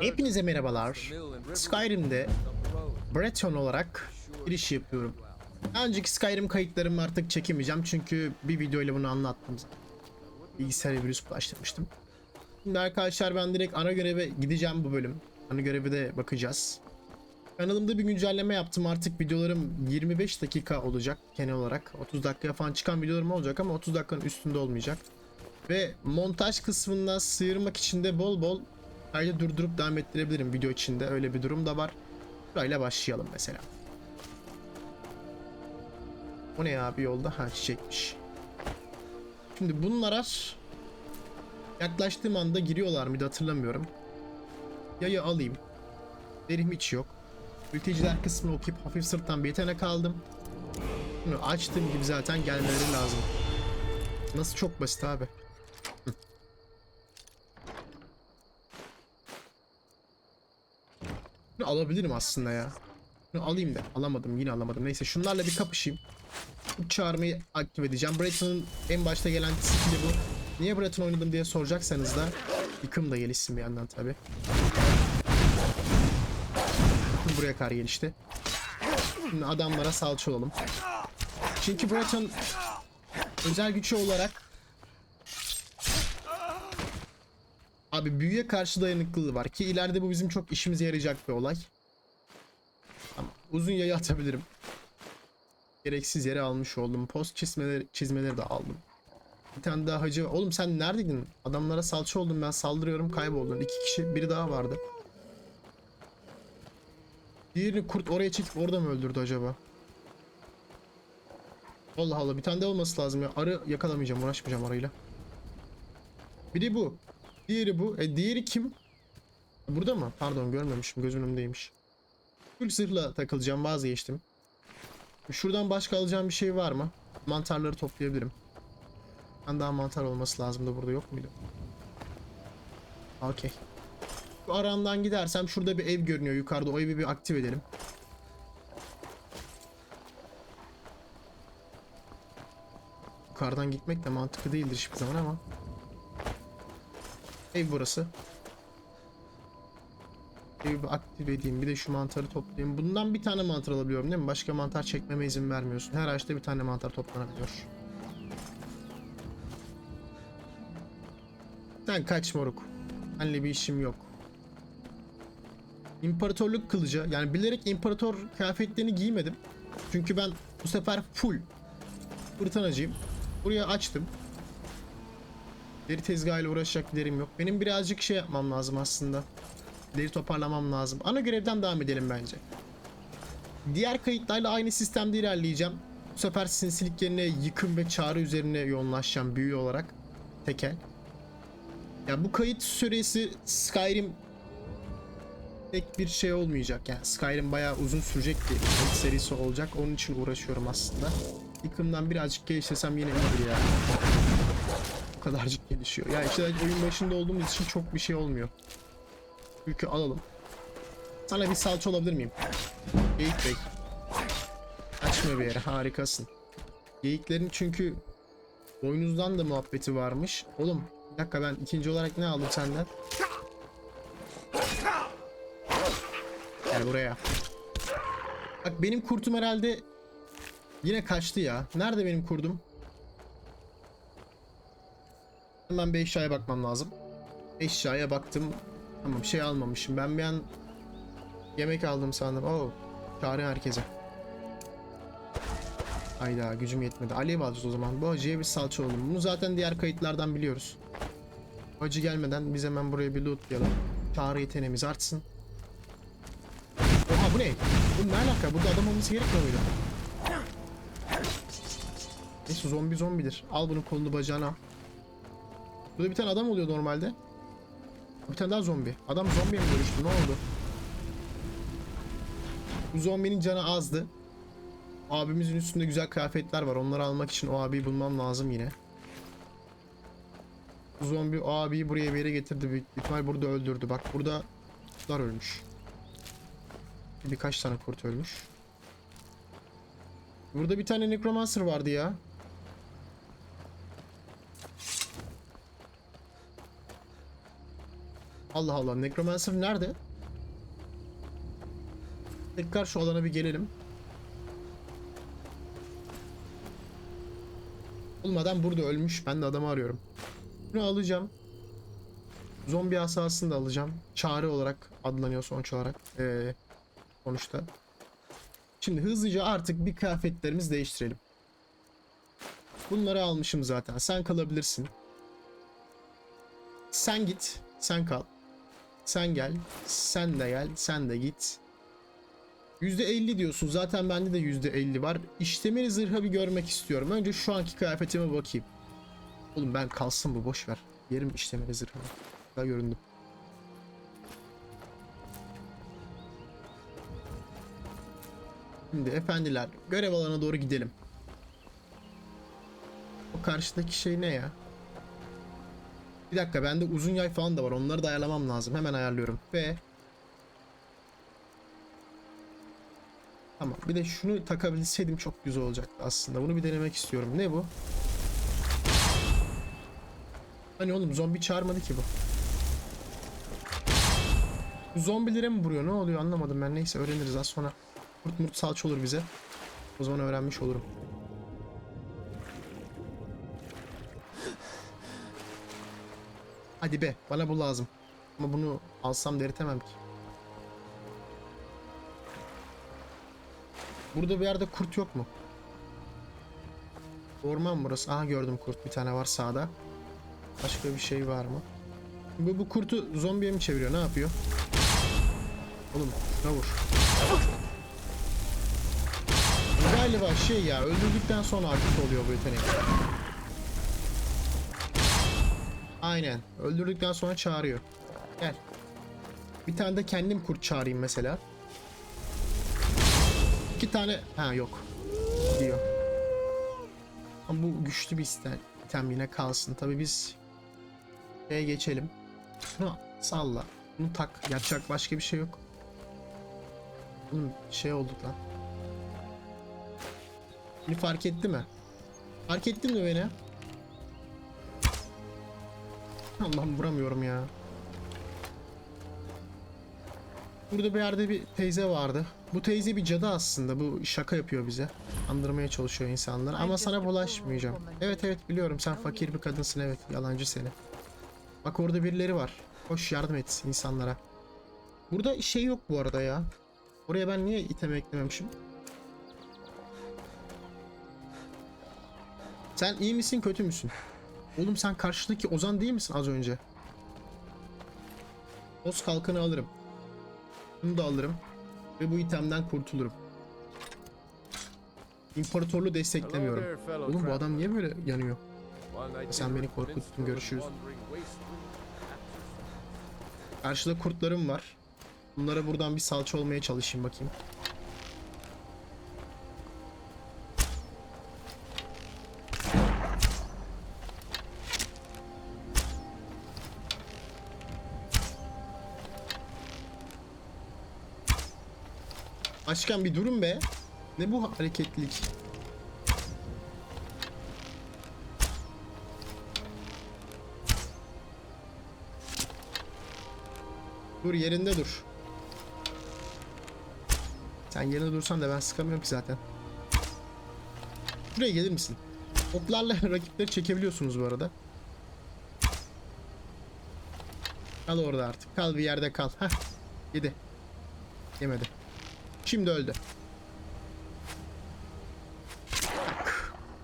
Hepinize merhabalar. Skyrim'de Breton olarak giriş yapıyorum. Daha önceki Skyrim kayıtlarımı artık çekemeyeceğim çünkü bir videoyla bunu anlattım. Bilgisayara virüs bulaştırmıştım. Şimdi arkadaşlar ben direkt ana göreve gideceğim bu bölüm. Ana göreve de bakacağız. Kanalımda bir güncelleme yaptım artık videolarım 25 dakika olacak genel olarak. 30 dakikaya falan çıkan videolarım olacak ama 30 dakikanın üstünde olmayacak. Ve montaj kısmından sıyırmak için de bol bol kaydı durdurup devam ettirebilirim video içinde. Öyle bir durum da var. Burayla başlayalım mesela. O ne ya bir yolda? Ha çiçekmiş. Şimdi bunlar yaklaştığım anda giriyorlar mıydı hatırlamıyorum. Yayı alayım. Derim hiç yok. Mülteciler kısmını okuyup hafif sırttan bir yetenek aldım. Bunu açtığım gibi zaten gelmeleri lazım. Nasıl çok basit abi. Hı. Bunu alabilirim aslında ya. Bunu alayım da. Alamadım yine alamadım. Neyse şunlarla bir kapışayım. Bu çağırmayı aktif edeceğim. Breton'un en başta gelen skill'i bu. Niye Breton oynadım diye soracaksanız da yıkım da gelişsin bir yandan tabi. Buraya kar gelişti. Şimdi adamlara salça olalım. Çünkü Breton özel gücü olarak Abi büyüye karşı dayanıklılığı var ki ileride bu bizim çok işimize yarayacak bir olay. Ama uzun yayı atabilirim. Gereksiz yere almış oldum. Post çizmeleri, çizmeleri de aldım. Bir tane daha hacı. Oğlum sen neredeydin? Adamlara salça oldum ben saldırıyorum kayboldun. İki kişi biri daha vardı. Diğerini kurt oraya çekip orada mı öldürdü acaba? Allah Allah bir tane de olması lazım ya. Arı yakalamayacağım uğraşmayacağım arayla. Biri bu. Diğeri bu. E diğeri kim? Burada mı? Pardon görmemişim. Gözümün önündeymiş. Full zırhla takılacağım. Vazgeçtim. Şuradan başka alacağım bir şey var mı? Mantarları toplayabilirim. Ben daha mantar olması lazım da burada yok muydu? Okey. Bu aramdan gidersem şurada bir ev görünüyor yukarıda. O evi bir aktif edelim. Yukarıdan gitmek de mantıklı değildir hiçbir zaman ama. Ev burası. Evi aktif edeyim. Bir de şu mantarı toplayayım. Bundan bir tane mantar alabiliyorum değil mi? Başka mantar çekmeme izin vermiyorsun. Her ağaçta bir tane mantar toplanabiliyor. Sen kaç moruk. Benle bir işim yok. İmparatorluk kılıcı. Yani bilerek imparator kıyafetlerini giymedim. Çünkü ben bu sefer full fırtınacıyım. Buraya açtım. Deri tezgahıyla uğraşacak derim yok. Benim birazcık şey yapmam lazım aslında. Deri toparlamam lazım. Ana görevden devam edelim bence. Diğer kayıtlarla aynı sistemde ilerleyeceğim. Bu sefer sinsilik yerine yıkım ve çağrı üzerine yoğunlaşacağım büyü olarak. Tekel. Ya bu kayıt süresi Skyrim pek bir şey olmayacak. Yani Skyrim bayağı uzun sürecek bir serisi olacak. Onun için uğraşıyorum aslında. Yıkımdan birazcık geliştirsem yine iyidir ya. Kadarcık gelişiyor. Ya işte oyun başında olduğumuz için çok bir şey olmuyor. Yükü alalım. Sana bir salça olabilir miyim? Geyik bey. Açma bir yere harikasın. Geyiklerin çünkü boynuzdan da muhabbeti varmış. Oğlum bir dakika ben ikinci olarak ne aldım senden? Gel buraya. Bak benim kurtum herhalde yine kaçtı ya. Nerede benim kurdum? Hemen bir eşyaya bakmam lazım. Eşyaya baktım. Tamam şey almamışım. Ben bir an yemek aldım sandım. Oo. Çağrı herkese. Hayda gücüm yetmedi. Alev alacağız o zaman. Bu acıya bir salça oldum. Bunu zaten diğer kayıtlardan biliyoruz. Acı gelmeden biz hemen buraya bir lootlayalım. Çağrı yeteneğimiz artsın. Oha bu ne? Bu ne alaka? Burada adam olması gerekmiyor muydu? Neyse zombi zombidir. Al bunu kolunu bacağına. Burada bir tane adam oluyor normalde. Bir tane daha zombi. Adam zombiye mi dönüştü? Ne oldu? Bu zombinin canı azdı. Abimizin üstünde güzel kıyafetler var. Onları almak için o abiyi bulmam lazım yine. Bu zombi abiyi buraya bir yere getirdi. Büyük ihtimal burada öldürdü. Bak burada kurtlar ölmüş. Birkaç tane kurt ölmüş. Burada bir tane necromancer vardı ya. Allah Allah Necromancer nerede? Tekrar şu alana bir gelelim. Olmadan burada ölmüş. Ben de adamı arıyorum. Bunu alacağım. Zombi asasını da alacağım. Çare olarak adlanıyor sonuç olarak. Ee, sonuçta. Şimdi hızlıca artık bir kıyafetlerimizi değiştirelim. Bunları almışım zaten. Sen kalabilirsin. Sen git. Sen kal. Sen gel. Sen de gel. Sen de git. %50 diyorsun. Zaten bende de %50 var. İşlemeli zırhı bir görmek istiyorum. Önce şu anki kıyafetime bakayım. Oğlum ben kalsın bu boş ver. Yerim işlemeli zırhını. Daha göründüm. Şimdi efendiler görev alanına doğru gidelim. O karşıdaki şey ne ya? Bir dakika bende uzun yay falan da var. Onları da ayarlamam lazım. Hemen ayarlıyorum. Ve Tamam. Bir de şunu takabilseydim çok güzel olacaktı aslında. Bunu bir denemek istiyorum. Ne bu? Hani oğlum zombi çağırmadı ki bu. Zombilere mi vuruyor? Ne oluyor anlamadım ben. Neyse öğreniriz az sonra. Kurt murt salça olur bize. O zaman öğrenmiş olurum. Hadi be bana bu lazım. Ama bunu alsam da eritemem ki. Burada bir yerde kurt yok mu? Orman burası. Aha gördüm kurt. Bir tane var sağda. Başka bir şey var mı? Bu, bu kurtu zombiye mi çeviriyor? Ne yapıyor? Oğlum şuna vur. Galiba şey ya öldürdükten sonra aktif oluyor bu yetenek. Aynen. Öldürdükten sonra çağırıyor. Gel. Bir tane de kendim kurt çağırayım mesela. İki tane... Ha yok. Diyor. Ama bu güçlü bir item. İtem yine kalsın. Tabi biz... Şeye geçelim. Şunu salla. Bunu tak. Yapacak başka bir şey yok. Bunun şey olduk lan. Beni fark etti mi? Fark ettin mi beni? Allah'ım vuramıyorum ya. Burada bir yerde bir teyze vardı. Bu teyze bir cadı aslında. Bu şaka yapıyor bize. Andırmaya çalışıyor insanları. Ama sana bulaşmayacağım. Evet evet biliyorum sen fakir bir kadınsın evet. Yalancı seni. Bak orada birileri var. Koş yardım et insanlara. Burada şey yok bu arada ya. Oraya ben niye item eklememişim? Sen iyi misin kötü müsün? Oğlum sen karşıdaki Ozan değil misin az önce? Oz kalkanı alırım. Bunu da alırım. Ve bu itemden kurtulurum. İmparatorluğu desteklemiyorum. Oğlum bu adam niye böyle yanıyor? Sen beni korkuttun, görüşürüz. Karşıda kurtlarım var. Bunlara buradan bir salça olmaya çalışayım bakayım. Başkan bir durun be. Ne bu hareketlilik? Dur yerinde dur. Sen yerinde dursan da ben sıkamıyorum ki zaten. Şuraya gelir misin? Oklarla rakipleri çekebiliyorsunuz bu arada. Kal orada artık. Kal bir yerde kal. Heh. Yedi. Yemedi. Şimdi öldü.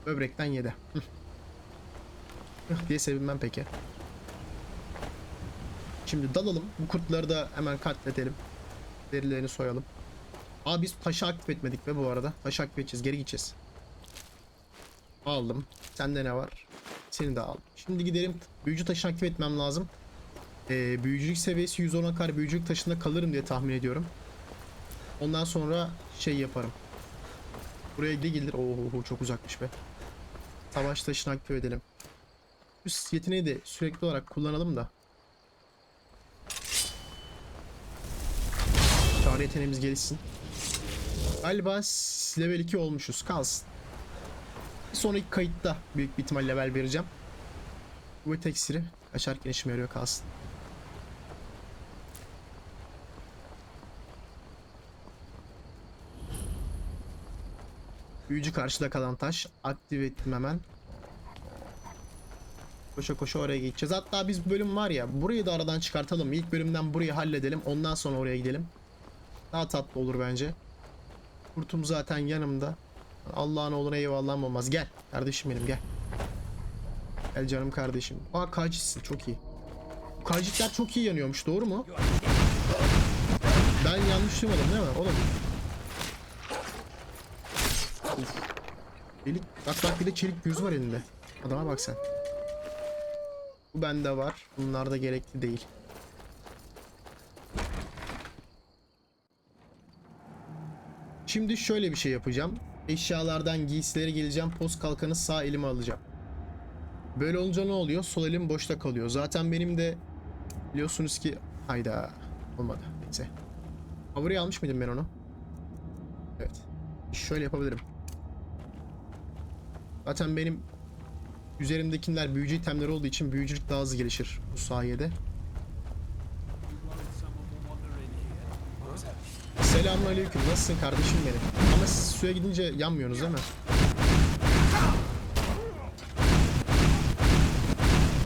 Böbrekten yedi. Diye sevinmem peki. Şimdi dalalım. Bu kurtları da hemen katledelim. Derilerini soyalım. Aa biz taşı aktif etmedik be bu arada. Taşı aktif edeceğiz. Geri gideceğiz. Aldım. Sende ne var? Seni de aldım. Şimdi gidelim. Büyücü taşını aktif etmem lazım. Ee, büyücülük seviyesi 110'a kadar büyücülük taşında kalırım diye tahmin ediyorum. Ondan sonra şey yaparım. Buraya de gelir. Oo çok uzakmış be. Savaş taşını aktif edelim. Üst yeteneği de sürekli olarak kullanalım da. Çağrı yeteneğimiz gelişsin. Galiba level 2 olmuşuz. Kalsın. Sonraki kayıtta büyük bir ihtimal level vereceğim. Kuvvet eksiri kaçarken işime yarıyor kalsın. Büyücü karşıda kalan taş. Aktive ettim hemen. Koşa koşa oraya gideceğiz. Hatta biz bu bölüm var ya burayı da aradan çıkartalım. İlk bölümden burayı halledelim. Ondan sonra oraya gidelim. Daha tatlı olur bence. Kurtum zaten yanımda. Allah'ın olur eyvallahım olmaz. Gel kardeşim benim gel. Gel canım kardeşim. Aa kacitsin çok iyi. Kacitler çok iyi yanıyormuş doğru mu? Ben yanlış duymadım değil mi? Oğlum. Çelik, bak bak bir de çelik göz var elinde. Adama bak sen. Bu bende var. Bunlar da gerekli değil. Şimdi şöyle bir şey yapacağım. Eşyalardan giysileri geleceğim. Post kalkanı sağ elime alacağım. Böyle olunca ne oluyor? Sol elim boşta kalıyor. Zaten benim de biliyorsunuz ki hayda olmadı. Neyse. Favoriye almış mıydım ben onu? Evet. Şöyle yapabilirim. Zaten benim üzerimdekiler büyücü itemleri olduğu için büyücülük daha hızlı gelişir bu sayede. Selamünaleyküm. Nasılsın kardeşim benim? Ama siz suya gidince yanmıyorsunuz değil mi?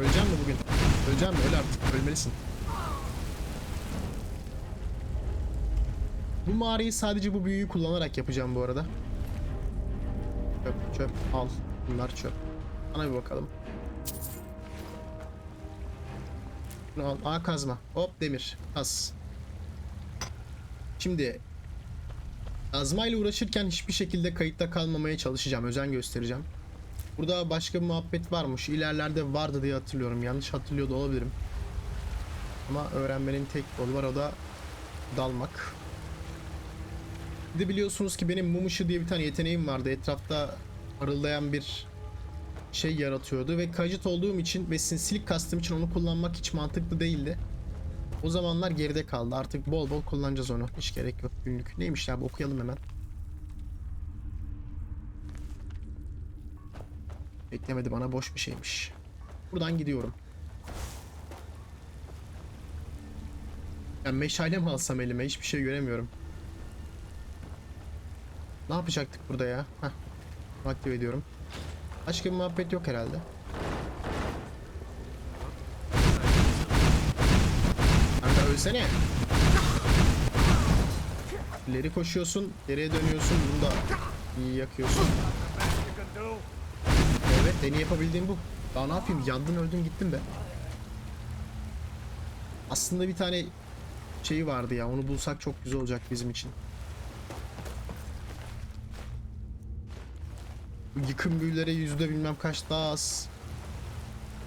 Öleceğim mi bugün? Öleceğim mi? Öl artık. Ölmelisin. Bu mağarayı sadece bu büyüyü kullanarak yapacağım bu arada. Çöp çöp al. Bunlar çöp. Sana bir bakalım. Bunu al. Aa kazma. Hop demir. Kaz. Şimdi kazmayla uğraşırken hiçbir şekilde kayıtta kalmamaya çalışacağım. Özen göstereceğim. Burada başka bir muhabbet varmış. İlerlerde vardı diye hatırlıyorum. Yanlış hatırlıyor da olabilirim. Ama öğrenmenin tek yolu var o da dalmak. Bir de biliyorsunuz ki benim mum ışığı diye bir tane yeteneğim vardı. Etrafta parıldayan bir şey yaratıyordu ve kajit olduğum için ve sinsilik kastım için onu kullanmak hiç mantıklı değildi. O zamanlar geride kaldı. Artık bol bol kullanacağız onu. Hiç gerek yok günlük. Neymiş ya bu okuyalım hemen. Beklemedi bana boş bir şeymiş. Buradan gidiyorum. Ya meşale mi alsam elime? Hiçbir şey göremiyorum. Ne yapacaktık burada ya? Heh. Aktive ediyorum. Başka bir muhabbet yok herhalde. Kanka ölsene. İleri koşuyorsun, geriye dönüyorsun, bunu da iyi yakıyorsun. Evet, en iyi yapabildiğim bu. Daha ne yapayım? Yandın, öldün, gittin be. Aslında bir tane şeyi vardı ya, onu bulsak çok güzel olacak bizim için. Yıkım büyülere yüzde bilmem kaç daha az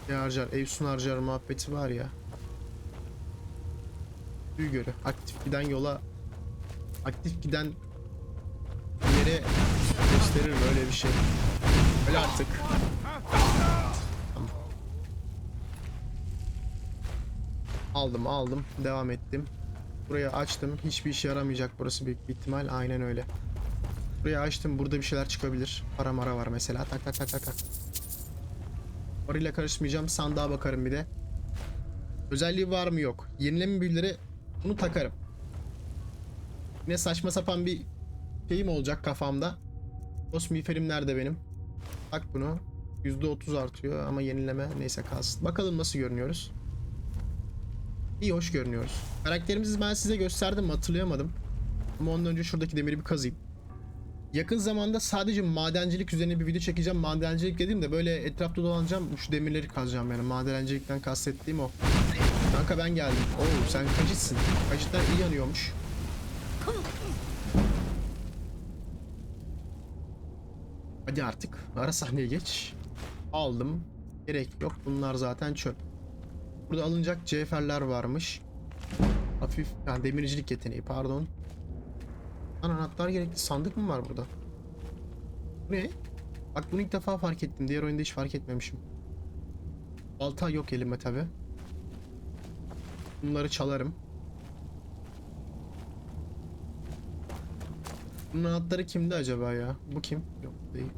ne harcar, Evsun harcar muhabbeti var ya. Büyü göre aktif giden yola aktif giden yere gösterir böyle bir şey. Öyle artık. Tamam. Aldım aldım devam ettim. Burayı açtım. Hiçbir işe yaramayacak burası büyük bir ihtimal. Aynen öyle. Burayı açtım. Burada bir şeyler çıkabilir. Para mara var mesela. Tak tak tak tak tak. Parayla karışmayacağım. Sandığa bakarım bir de. Özelliği var mı yok. Yenileme büyüleri bunu takarım. Yine saçma sapan bir şeyim olacak kafamda. Osmiferim nerede benim? Tak bunu. %30 artıyor ama yenileme neyse kalsın. Bakalım nasıl görünüyoruz. İyi hoş görünüyoruz. Karakterimizi ben size gösterdim hatırlayamadım. Ama ondan önce şuradaki demiri bir kazayım. Yakın zamanda sadece madencilik üzerine bir video çekeceğim. Madencilik dediğim de böyle etrafta dolanacağım. Şu demirleri kazacağım yani. Madencilikten kastettiğim o. Kanka ben geldim. Oo sen kacitsin. Kacitler iyi yanıyormuş. Hadi artık. Ara sahneye geç. Aldım. Gerek yok. Bunlar zaten çöp. Burada alınacak cevherler varmış. Hafif yani demircilik yeteneği pardon. Lan anahtar gerekli sandık mı var burada? Bu ne? Bak bunu ilk defa fark ettim. Diğer oyunda hiç fark etmemişim. Balta yok elimde tabi. Bunları çalarım. Bunun anahtarı kimde acaba ya? Bu kim? Yok değil.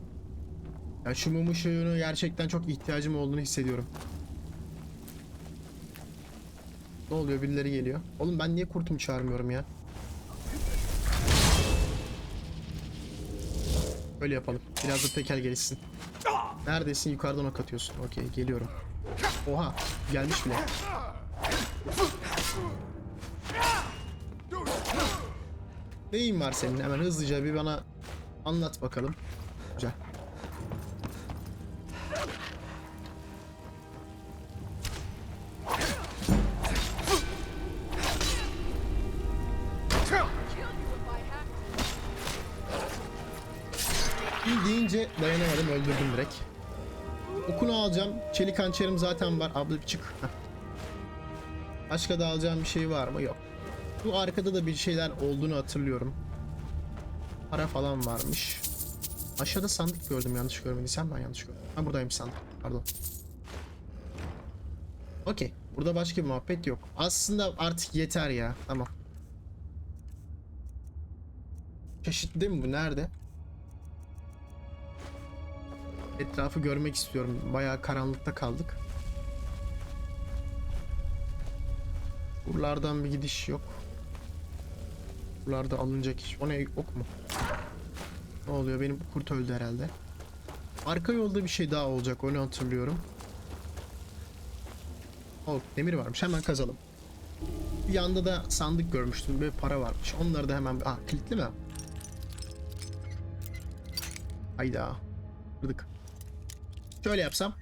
Ya şu mum ışığını gerçekten çok ihtiyacım olduğunu hissediyorum. Ne oluyor? Birileri geliyor. Oğlum ben niye kurtumu çağırmıyorum ya? Öyle yapalım. Biraz da tekel gelişsin. Neredesin? Yukarıdan ok atıyorsun. Okey geliyorum. Oha gelmiş bile. Neyin var senin? Hemen hızlıca bir bana anlat bakalım. Güzel. Dayanamadım öldürdüm direkt. Okunu alacağım. Çelik hançerim zaten var. Abla bir çık. Başka da alacağım bir şey var mı? Yok. Bu arkada da bir şeyler olduğunu hatırlıyorum. Para falan varmış. Aşağıda sandık gördüm yanlış görmediysem ben yanlış gördüm. Ha buradaymış sandık. Pardon. Okey. Burada başka bir muhabbet yok. Aslında artık yeter ya. Tamam. Çeşitli mi bu? Nerede? Etrafı görmek istiyorum. Bayağı karanlıkta kaldık. Buralardan bir gidiş yok. Buralarda alınacak iş. O ne? Ok mu? Ne oluyor? Benim kurt öldü herhalde. Arka yolda bir şey daha olacak. Onu hatırlıyorum. Oh, demir varmış. Hemen kazalım. Bir yanda da sandık görmüştüm. Böyle para varmış. Onları da hemen... Ah kilitli mi? Hayda. Kırdık. Şöyle yapsam.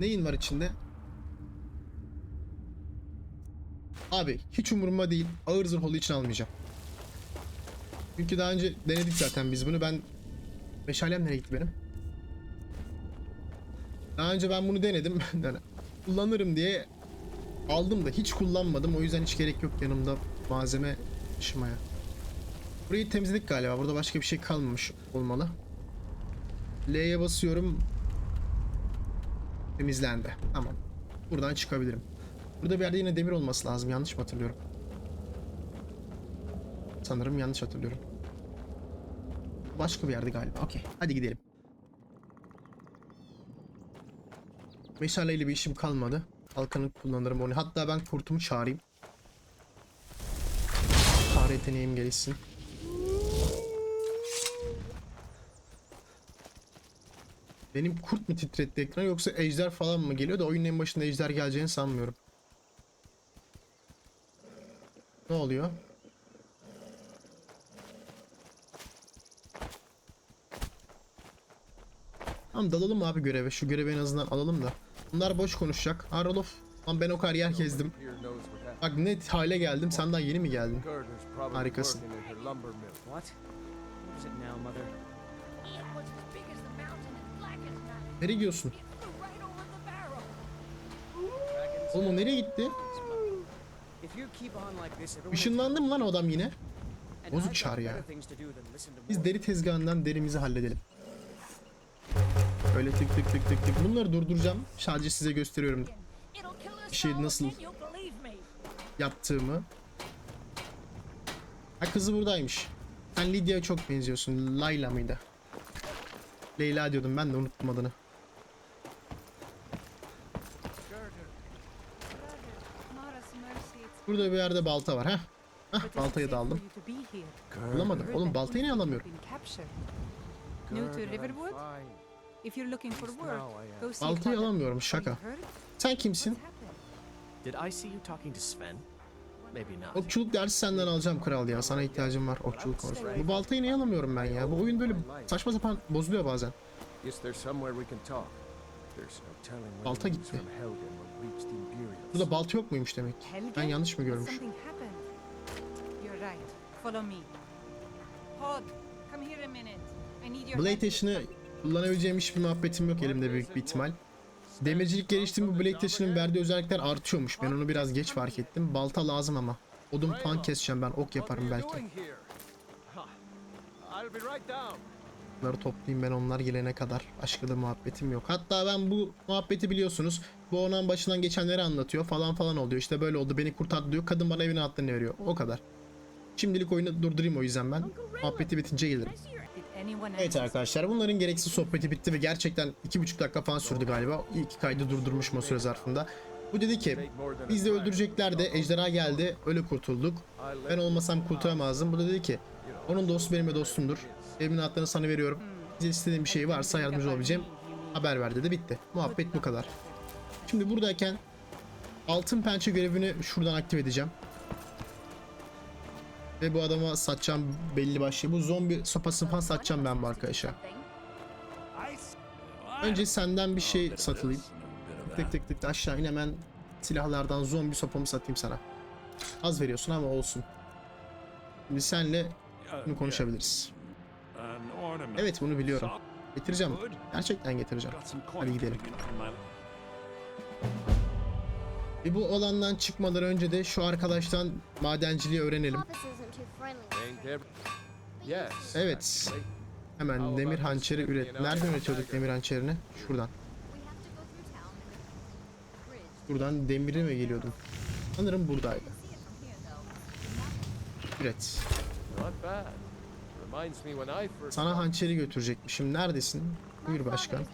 Neyin var içinde? Abi hiç umurumda değil. Ağır zırh olduğu için almayacağım. Çünkü daha önce denedik zaten biz bunu. Ben meşalem nereye gitti benim? Daha önce ben bunu denedim. Kullanırım diye aldım da hiç kullanmadım. O yüzden hiç gerek yok yanımda malzeme taşımaya. Burayı temizledik galiba. Burada başka bir şey kalmamış olmalı. L'ye basıyorum. Temizlendi. Tamam. Buradan çıkabilirim. Burada bir yerde yine demir olması lazım. Yanlış mı hatırlıyorum? Sanırım yanlış hatırlıyorum. Başka bir yerde galiba. Okey. Hadi gidelim. Meşaleyle bir işim kalmadı. Kalkanı kullanırım onu. Hatta ben kurtumu çağırayım. Çağrı yeteneğim gelişsin. Benim kurt mu titretti ekranı yoksa ejder falan mı geliyor da oyunun en başında ejder geleceğini sanmıyorum. Ne oluyor? Tamam dalalım abi göreve. Şu görevi en azından alalım da. Bunlar boş konuşacak. Ha Rolof. Lan ben o kadar yer gezdim. Bak net hale geldim. Sen daha yeni mi geldin? Harikasın. What? Nereye gidiyorsun? Oğlum o nereye gitti? Işınlandı mı lan adam yine? Bozuk çağrı ya. Biz deri tezgahından derimizi halledelim. Öyle tık tık tık tık tık. Bunları durduracağım. Sadece size gösteriyorum Bir şey nasıl- yaptığımı. Ha kızı buradaymış. Sen Lydia'ya çok benziyorsun. Layla mıydı? Leyla diyordum ben de unuttum adını. Burada bir yerde balta var ha. Hah baltayı da aldım. Bulamadım. Oğlum baltayı niye alamıyorum? Baltayı alamıyorum şaka. Sen kimsin? Did I see you talking to Sven? Maybe not. Okçuluk dersi senden alacağım kral ya. Sana ihtiyacım var okçuluk konusunda. Bu baltayı niye alamıyorum ben ya? Bu oyun böyle saçma sapan bozuluyor bazen. Balta gitti. Burada balta yok muymuş demek? Ben yanlış mı görmüş? Something happened. You're right. Follow me. Hod, come here a minute. I need your help Blade taşını kullanabileceğim hiçbir muhabbetim yok elimde büyük bir ihtimal. Demircilik geliştiğim bu Blade taşının verdiği özellikler artıyormuş. Ben onu biraz geç fark ettim. Balta lazım ama. Odun falan keseceğim ben. Ok yaparım belki. Bunları toplayayım ben onlar gelene kadar. Başka da muhabbetim yok. Hatta ben bu muhabbeti biliyorsunuz. Bu onun başından geçenleri anlatıyor falan falan oluyor. İşte böyle oldu beni kurtardı diyor. Kadın bana evine attığını veriyor. O kadar. Şimdilik oyunu durdurayım o yüzden ben. Muhabbeti bitince gelirim. Evet arkadaşlar bunların gereksiz sohbeti bitti ve gerçekten iki buçuk dakika falan sürdü galiba. İlk kaydı durdurmuşum o süre zarfında. Bu dedi ki biz de öldürecekler de ejderha geldi öyle kurtulduk. Ben olmasam kurtaramazdım. Bu da dedi ki onun dostu benim de dostumdur. Evimin adlarını sana veriyorum. Bize istediğin bir şey varsa yardımcı olabileceğim. Haber ver dedi bitti. Muhabbet bu kadar. Şimdi buradayken altın pençe görevini şuradan aktif edeceğim. Ve bu adama satacağım belli başlı. Bu zombi sopasını falan satacağım ben bu arkadaşa. Önce senden bir şey satılayım. Tık tık tık aşağı in hemen silahlardan zombi sopamı satayım sana. Az veriyorsun ama olsun. Şimdi senle bunu konuşabiliriz. Evet bunu biliyorum. Getireceğim. Gerçekten getireceğim. Hadi gidelim. Ve bu olandan çıkmadan önce de şu arkadaştan madenciliği öğrenelim. Evet. Hemen demir hançeri üret. Nereden üretiyorduk demir hançerini? Şuradan. Buradan demiri mi geliyordum? Sanırım buradaydı. Üret. Sana hançeri götürecekmişim. Neredesin? Buyur başkan.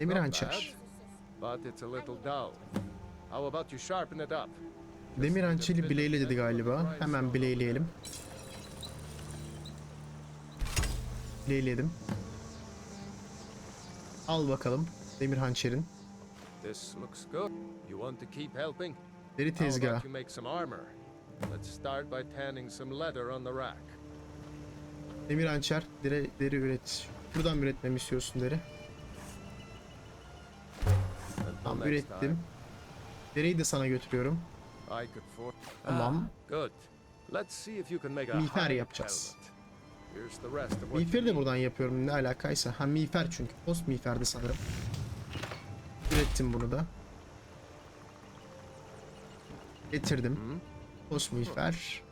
Demir hançer. But it's a little dull. How about you sharpen it up? Demir hançeri bileyle dedi galiba. Hemen bileyleyelim. Bileyledim. Al bakalım demir hançerin. This looks good. You want to keep helping? Deri How about tezgah. you make some armor? Let's start by tanning some leather on the rack. Demir hançer. Deri, deri üret. Buradan üretmemi istiyorsun deri? Tamam ürettim. time, Deriyi de sana götürüyorum. Tamam. Ah, Miğfer yapacağız. Miğferi de buradan yapıyorum ne alakaysa. Ha miğfer çünkü. Post miğferdi sanırım. Ürettim bunu da. Getirdim. Hmm? Post miğfer.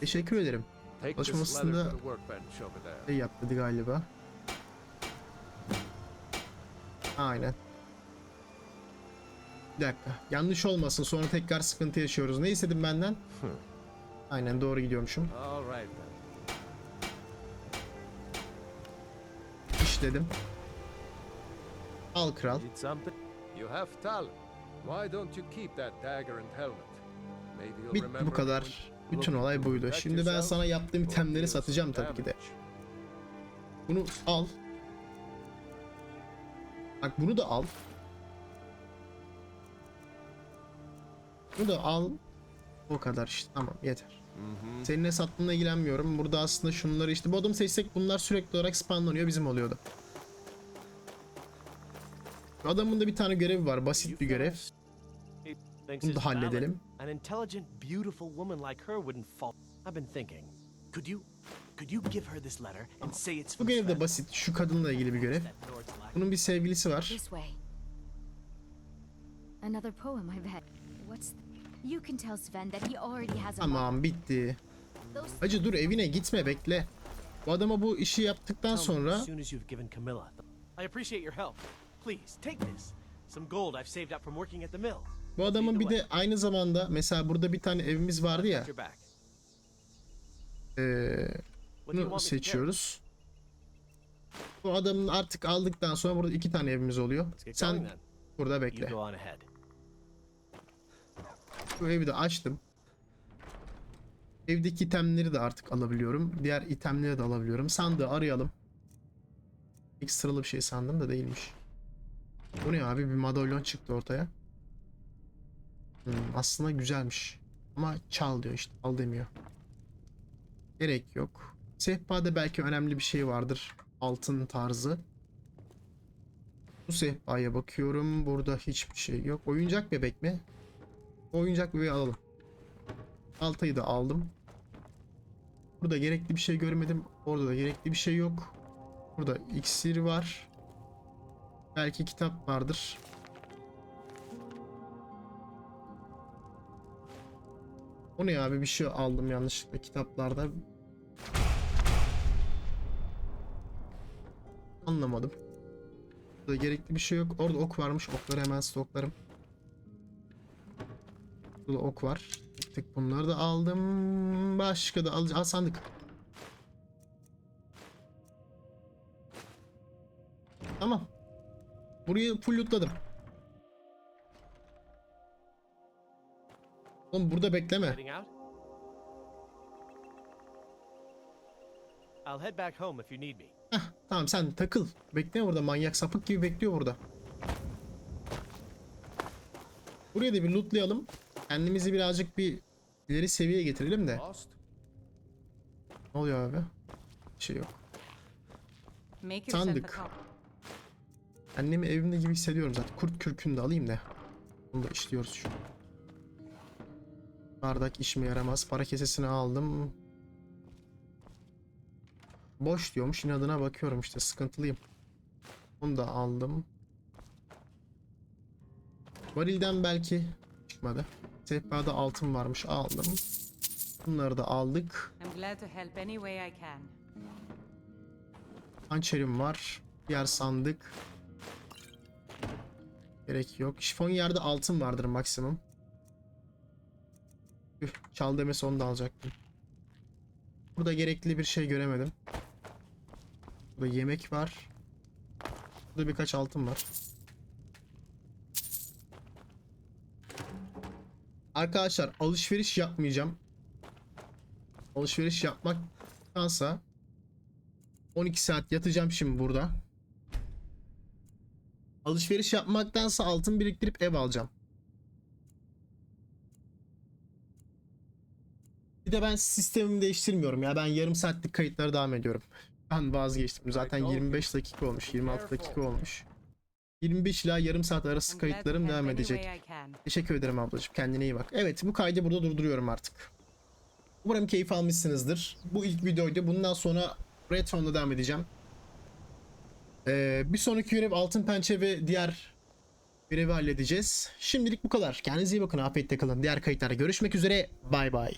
Teşekkür ederim. Çalışmasında-. Şey yap dedi galiba. Aynen. Bir dakika. Yanlış olmasın sonra tekrar sıkıntı yaşıyoruz. Ne istedin benden? Aynen doğru gidiyormuşum. İşledim. Al kral. Bit bu kadar. Bütün olay buydu. Şimdi ben sana yaptığım itemleri satacağım tabii ki de. Bunu al. Bak bunu da al. Bunu da al. O kadar işte. Tamam yeter. Senin ne sattığınla ilgilenmiyorum. Burada aslında şunları işte bu adamı seçsek bunlar sürekli olarak spawnlanıyor bizim oluyordu. Adamın da bir tane görevi var. Basit bir görev. Bunu da halledelim. An intelligent, beautiful woman like her wouldn't fall. I've been thinking. Could you, could you give her this letter and say it's Bu görev de basit. Şu kadınla ilgili bir görev. Bunun bir sevgilisi var. Another poem, I bet. What's? You can tell Sven that he already has a. Tamam bitti. Hacı dur evine gitme bekle. Bu adama bu işi yaptıktan sonra as soon as you've given Camilla. I appreciate your help. Please take this. Some gold I've saved up from working at the mill. bu adamın bir de aynı zamanda mesela burada bir tane evimiz vardı ya. Got your back. Eee What do you bunu want me to carry? seçiyoruz. Bu adamın artık aldıktan sonra burada iki tane evimiz oluyor. Let's get Sen going then. burada You bekle. go on ahead. Bu evi de açtım. Evdeki itemleri de artık alabiliyorum. Diğer itemleri de alabiliyorum. Sandığı arayalım. Ekstralı bir şey sandım da değilmiş. Bu ne abi? Bir madalyon çıktı ortaya. Hmm, aslında güzelmiş. Ama çal diyor işte. Al demiyor. Gerek yok. Sehpada belki önemli bir şey vardır. Altın tarzı. Bu sehpaya bakıyorum. Burada hiçbir şey yok. Oyuncak bebek mi? Oyuncak bebeği alalım. Altayı da aldım. Burada gerekli bir şey görmedim. Orada da gerekli bir şey yok. Burada iksir var. Belki kitap vardır. O ne abi bir şey aldım yanlışlıkla kitaplarda. Anlamadım. Burada gerekli bir şey yok. Orada ok varmış. Okları hemen stoklarım. Burada ok var. Tık tık bunları da aldım. Başka da alacağım. Al sandık. Tamam. Burayı full lootladım. Oğlum burada bekleme. I'll head back home if you need me. Heh, tamam sen takıl. Bekle burada manyak sapık gibi bekliyor burada. Buraya da bir lootlayalım. Kendimizi birazcık bir ileri seviyeye getirelim de. Ne oluyor abi? Bir şey yok. Sandık. Annemi evimde gibi hissediyorum zaten. Kurt kürkünü de alayım da. Bunu da işliyoruz şu. Bardak işime yaramaz. Para kesesini aldım. Boş diyormuş. inadına bakıyorum işte. Sıkıntılıyım. Bunu da aldım. Varilden belki çıkmadı. Sehpada altın varmış. Aldım. Bunları da aldık. Hançerim var. Diğer sandık. Gerek yok. Şifon yerde altın vardır maksimum. Üf, çal demesi onu da alacaktım. Burada gerekli bir şey göremedim. Burada yemek var. Burada birkaç altın var. Arkadaşlar alışveriş yapmayacağım. Alışveriş yapmaktansa 12 saat yatacağım şimdi burada. Alışveriş yapmaktansa altın biriktirip ev alacağım. Bir de ben sistemimi değiştirmiyorum ya. Ben yarım saatlik kayıtlara devam ediyorum. Ben vazgeçtim. Zaten 25 dakika olmuş. 26 dakika olmuş. 25 ila yarım saat arası kayıtlarım devam edecek. Teşekkür ederim ablacığım. Kendine iyi bak. Evet bu kaydı burada durduruyorum artık. Umarım keyif almışsınızdır. Bu ilk videoydu. Bundan sonra Redstone'da devam edeceğim. Ee, bir sonraki görev altın pençe ve diğer görevi halledeceğiz. Şimdilik bu kadar. Kendinize iyi bakın. Afiyetle kalın. Diğer kayıtlarda görüşmek üzere. Bay bay.